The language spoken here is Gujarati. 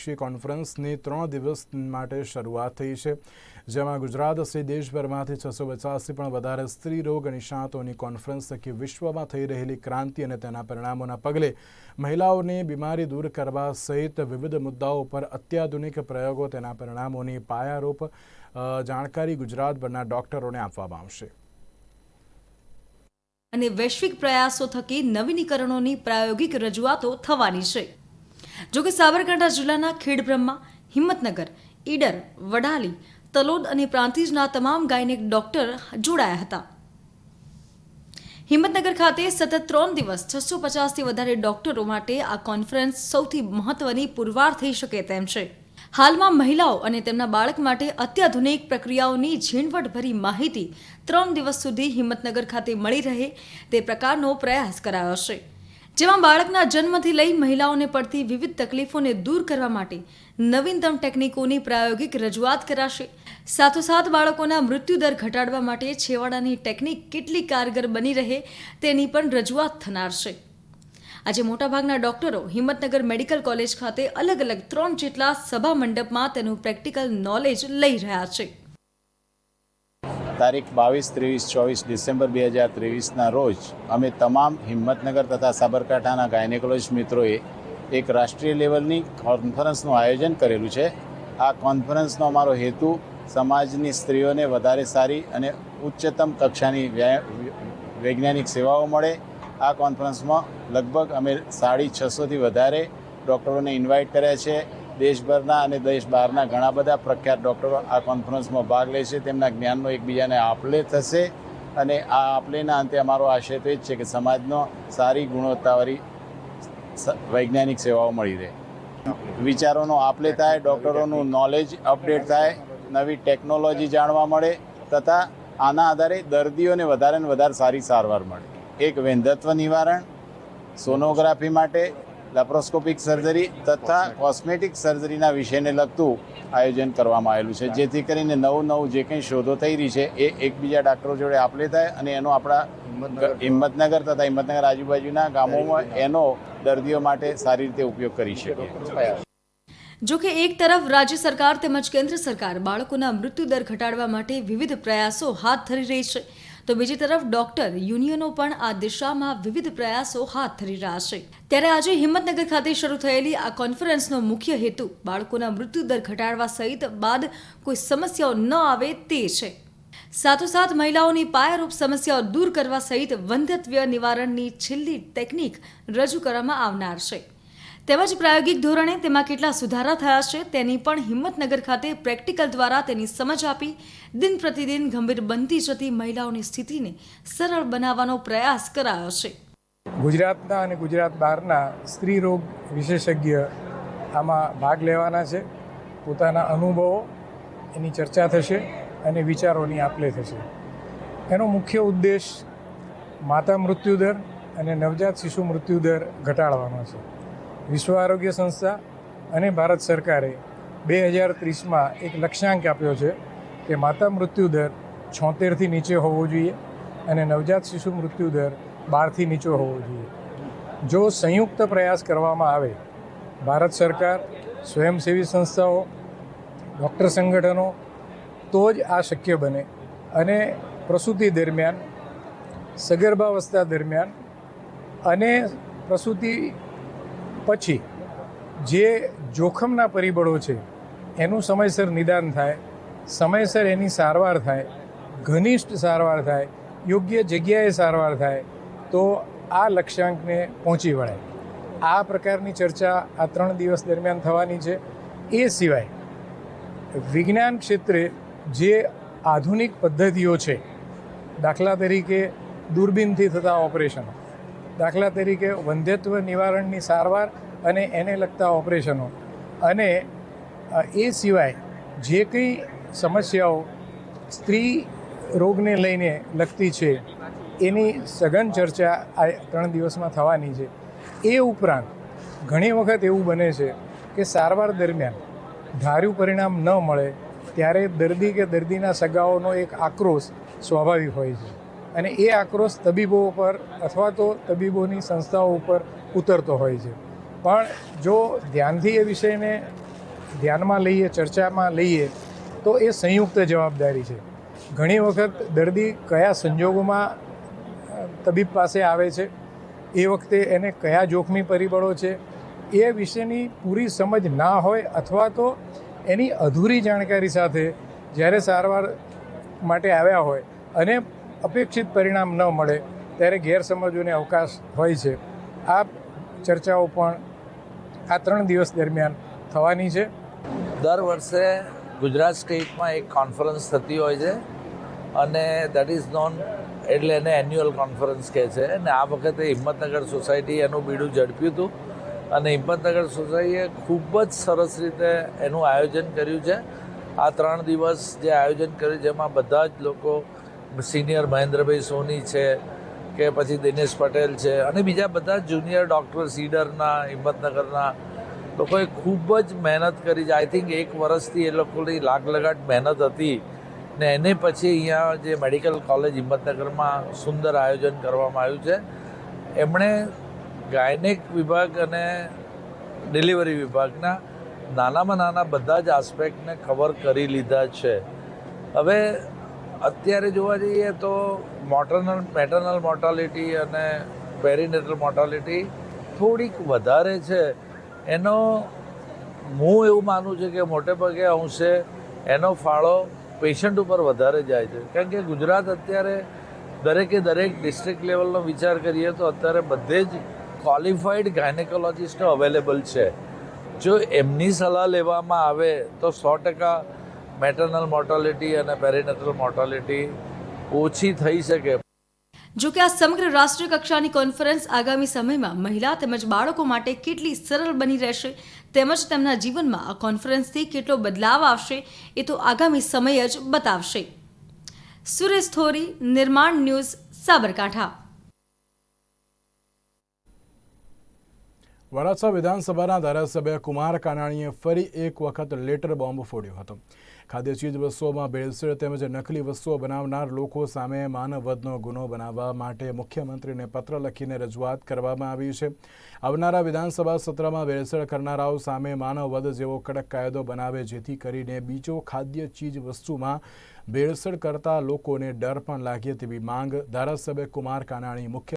સર્વસમાવેશી કોન્ફરન્સની ત્રણ દિવસ માટે શરૂઆત થઈ છે, જેમાં ગુજરાત સહિત દેશભરમાંથી છસો પચાસથી પણ વધારે સ્ત્રી રોગ નિષ્ણાતોની કોન્ફરન્સ થકી વિશ્વમાં થઈ રહેલી ક્રાંતિ અને તેના પરિણામોના પગલે મહિલાઓની બીમારી દૂર કરવા સહિત વિવિધ મુદ્દાઓ પર અત્યાધુનિક પ્રયોગો તેના પરિણામોની પાયારૂપ જાણકારી ગુજરાતભરના ડોક્ટરોને આપવામાં આવશે. અને વૈશ્વિક પ્રયાસો થકી નવીનીકરણોની પ્રાયોગિક રજૂઆતો થવાની છે. જોકે સાબરકાંઠા જિલ્લાના ખેડબ્રહ્મા, હિંમતનગર, ઈડર, વડાલી, તલોદ અને પ્રાંતિજના તમામ ગાયનેક ડોક્ટર જોડાયા હતા. હિંમતનગર ખાતે સતત ત્રણ દિવસ છસો પચાસથી વધારે ડોક્ટરો માટે આ કોન્ફરન્સ સૌથી મહત્વની પુરવાર થઈ શકે તેમ છે. હાલમાં મહિલાઓ અને તેમના બાળક માટે અત્યાધુનિક પ્રક્રિયાઓની ઝીણવટભરી માહિતી ત્રણ દિવસ સુધી હિંમતનગર ખાતે મળી રહે તે પ્રકારનો પ્રયાસ કરાયો છે. જેમાં બાળકના જન્મથી લઈ મહિલાઓને પડતી વિવિધ તકલીફોને દૂર કરવા માટે નવીનતમ ટેકનિકોની પ્રાયોગિક રજૂઆત કરાશે. સાથોસાથ બાળકોના મૃત્યુદર ઘટાડવા માટે છેવાડાની ટેકનિક કેટલી કારગર બની રહે તેની પણ રજૂઆત થનાર છે. આજે મોટાભાગના ડોક્ટરો હિંમતનગર મેડિકલ કોલેજ ખાતે અલગ અલગ ત્રણ જેટલા સભા મંડપમાં તેનું પ્રેક્ટિકલ નોલેજ લઈ રહ્યા છે. તારીખ બાવીસ, ત્રેવીસ, ચોવીસ ડિસેમ્બર બે હજાર ત્રેવીસના રોજ અમે તમામ હિંમતનગર તથા સાબરકાંઠાના ગાયનેકોલોજી મિત્રોએ એક રાષ્ટ્રીય લેવલની કોન્ફરન્સનું આયોજન કરેલું છે. આ કોન્ફરન્સનો અમારો હેતુ સમાજની સ્ત્રીઓને વધારે સારી અને ઉચ્ચતમ કક્ષાની વૈજ્ઞાનિક સેવાઓ મળે. આ કોન્ફરન્સમાં લગભગ અમે સાડી છસોથી વધારે ડૉક્ટરોને ઇન્વાઇટ કર્યા છે. દેશભરના અને દેશ બહારના ઘણા બધા પ્રખ્યાત ડૉક્ટરો આ કોન્ફરન્સમાં ભાગ લે છે. તેમના જ્ઞાનનો એકબીજાને આપલે થશે અને આ આપલેના અંતે અમારો આશય તો એ જ છે કે સમાજનો સારી ગુણવત્તાવાળી વૈજ્ઞાનિક સેવાઓ મળી રહે. વિચારોનો આપલે થાય, ડૉક્ટરોનું નોલેજ અપડેટ થાય, નવી ટેકનોલોજી જાણવા મળે તથા આના આધારે દર્દીઓને વધારે ને વધારે સારી સારવાર મળે. એક વેંધત્વ નિવારણ સોનોગ્રાફી માટે લેપ્રોસ્કોપિક સર્જરી તથા કોસ્મેટિક સર્જરીના વિષયને લગતું આયોજન કરવામાં આવેલું છે. જેથી કરીને નવું નવું જે કંઈ શોધો થઈ રહી છે એ એકબીજા ડાક્ટરો જોડે આપ લેતા અને એનો આપણા હિંમતનગર તથા હિંમતનગર આજુબાજુના ગામોમાં એનો દર્દીઓ માટે સારી રીતે ઉપયોગ કરી શકે. જો કે એક તરફ રાજ્ય સરકાર તેમજ કેન્દ્ર સરકાર બાળકોના મૃત્યુદર ઘટાડવા માટે વિવિધ પ્રયાસો હાથ ધરી રહી છે. તો બીજી તરફ ડોક્ટર યુનિયનો પણ આ દિશામાં વિવિધ પ્રયાસો હાથ ધરી રહ્યા છે. ત્યારે આજે હિંમતનગર ખાતે શરૂ થયેલી આ કોન્ફરન્સનો મુખ્ય હેતુ બાળકોના મૃત્યુદર ઘટાડવા સહિત બાદ કોઈ સમસ્યાઓ ન આવે તે છે. સાથોસાથ મહિલાઓની પાયારૂપ સમસ્યાઓ દૂર કરવા સહિત વંધત્વ નિવારણની છેલ્લી ટેકનિક રજૂ કરવામાં આવનાર છે. તેમજ પ્રાયોગિક ધોરણે તેમાં કેટલા સુધારા થયા છે તેની પણ હિંમતનગર ખાતે પ્રેક્ટિકલ દ્વારા તેની સમજ આપી દિન પ્રતિદિન ગંભીર બનતી જતી મહિલાઓની સ્થિતિને સરળ બનાવવાનો પ્રયાસ કરાયો છે. ગુજરાતના અને ગુજરાત બહારના સ્ત્રી રોગ વિશેષજ્ઞ આમાં ભાગ લેવાના છે. પોતાના અનુભવો, એની ચર્ચા થશે અને વિચારોની આપલે થશે. એનો મુખ્ય ઉદ્દેશ માતા મૃત્યુદર અને નવજાત શિશુ મૃત્યુદર ઘટાડવાનો છે. વિશ્વ આરોગ્ય સંસ્થા અને ભારત સરકારે બે હજાર ત્રીસમાં એક લક્ષ્યાંક આપ્યો છે કે માતા મૃત્યુદર છોતેરથી નીચે હોવો જોઈએ અને નવજાત શિશુ મૃત્યુદર બારથી નીચો હોવો જોઈએ. જો સંયુક્ત પ્રયાસ કરવામાં આવે, ભારત સરકાર, સ્વયંસેવી સંસ્થાઓ, ડૉક્ટર સંગઠનો, તો જ આ શક્ય બને અને પ્રસૂતિ દરમિયાન, સગર્ભાવસ્થા દરમિયાન અને પ્રસૂતિ પછી જે જોખમના પરિબળો છે, એનું સમયસર નિદાન થાય, સમયસર એની સારવાર થાય, ઘનિષ્ઠ સારવાર થાય, યોગ્ય જગ્યાએ સારવાર થાય, તો આ લક્ષ્યાંકને પહોંચી વળાય. આ પ્રકારની ચર્ચા આ ત્રણ દિવસ દરમિયાન થવાની છે. એ સિવાય વિજ્ઞાન ક્ષેત્રે જે આધુનિક પદ્ધતિઓ છે, દાખલા તરીકે દૂરબીનથી થતા ઓપરેશનો દાખલા તરીકે વંધ્યત્વ નિવારણની સારવાર અને એને લગતા ઓપરેશનો. અને એ સિવાય જે કંઈ સમસ્યાઓ સ્ત્રી રોગને લઈને લગતી છે, એની સઘન ચર્ચા આ ત્રણ દિવસમાં થવાની છે. એ ઉપરાંત ઘણી વખત એવું બને છે કે સારવાર દરમિયાન ધાર્યું પરિણામ ન મળે, ત્યારે દર્દી કે દર્દીના સગાઓનો એક આક્રોશ સ્વાભાવિક હોય છે. અને એ આક્રોશ તબીબો ઉપર અથવા તો તબીબોની સંસ્થાઓ ઉપર ઉતરતો હોય છે. પણ જો ધ્યાનથી એ વિષયને ધ્યાનમાં લઈએ, ચર્ચામાં લઈએ, તો એ સંયુક્ત જવાબદારી છે. ઘણી વખત દર્દી કયા સંજોગોમાં તબીબ પાસે આવે છે, એ વખતે એને કયા જોખમી પરિબળો છે, એ વિશેની પૂરી સમજ ના હોય અથવા તો એની અધૂરી જાણકારી સાથે જ્યારે સારવાર માટે આવ્યા હોય અને અપેક્ષિત પરિણામ ન મળે ત્યારે ગેરસમજોને અવકાશ હોય છે. આ ચર્ચાઓ પણ આ ત્રણ દિવસ દરમિયાન થવાની છે. દર વર્ષે ગુજરાત સ્ટેટમાં એક કોન્ફરન્સ થતી હોય છે અને દેટ ઇઝ નોન એટલે એને એન્યુઅલ કોન્ફરન્સ કહે છે. અને આ વખતે હિંમતનગર સોસાયટી એનું બીડું ઝડપ્યું હતું અને હિંમતનગર સોસાયટીએ ખૂબ જ સરસ રીતે એનું આયોજન કર્યું છે. આ ત્રણ દિવસ જે આયોજન કર્યું, જેમાં બધા જ લોકો સિનિયર મહેન્દ્રભાઈ સોની છે, કે પછી દિનેશ પટેલ છે, અને બીજા બધા જુનિયર ડૉક્ટર સીડરના, હિંમતનગરના, લોકોએ ખૂબ જ મહેનત કરી છે. આઈ થિંક એક વર્ષથી એ લોકોની લાગલગાટ મહેનત હતી ને એને પછી અહીંયા જે મેડિકલ કોલેજ હિંમતનગરમાં સુંદર આયોજન કરવામાં આવ્યું છે. એમણે ગાયનેક વિભાગ અને ડિલિવરી વિભાગના નાનામાં નાના બધા જ આસ્પેક્ટને કવર કરી લીધા છે. હવે અત્યારે જોવા જઈએ તો મોટરનલ, મેટર્નલ મોર્ટાલિટી અને પેરીનેટલ મોર્ટાલિટી થોડીક વધારે છે. એનો હું એવું માનું છું કે મોટે ભાગે અંશે એનો ફાળો પેશન્ટ ઉપર વધારે જાય છે. કારણ કે ગુજરાત અત્યારે દરેકે દરેક ડિસ્ટ્રિક્ટ લેવલનો વિચાર કરીએ તો અત્યારે બધે જ ક્વોલિફાઈડ ગાયનેકોલોજીસ્ટો અવેલેબલ છે. જો એમની સલાહ લેવામાં આવે તો સો ટકા મેટર્નલ મોર્ટાલિટી અને પેરીનેટલ મોર્ટાલિટી ઓછી થઈ શકે. જો કે આ સમગ્ર રાષ્ટ્રીય કક્ષાની કોન્ફરન્સ આગામી સમયમાં મહિલા તેમજ બાળકો માટે કેટલી સરળ બની રહેશે તેમજ તેમના જીવનમાં આ કોન્ફરન્સથી કેટલો બદલાવ આવશે એ તો આગામી સમય જ બતાવશે. સુરેશ થોરી નિર્માણ ન્યૂઝ સાબરકાંઠા. વરાછા વિધાનસભાના ધારાસભ્ય કુમાર કાનાણીએ ફરી એક વખત લેટર બોમ્બ ફોડ્યો હતો. ખાદ્ય ચીજ વસ્તુઓમાં ભેળસેળ તેમજ નકલી વસ્તુઓ બનાવનાર લોકો સામે માનવ વધનો ગુનો બનાવવા માટે મુખ્યમંત્રીને પત્ર લખીને રજૂઆત કરવામાં આવી છે. આવનારા વિધાનસભા સત્રમાં ભેળસેળ કરનારાઓ સામે માનવ વધ જેવો કડક કાયદો બનાવે, જેથી કરીને બીજો ખાદ્ય ચીજ વસ્તુમાં ભેળસેળ કરતા લોકોને ડર પણ લાગે તેવી માંગ ધારાસભ્ય કુમાર કાનાણી મુખ્ય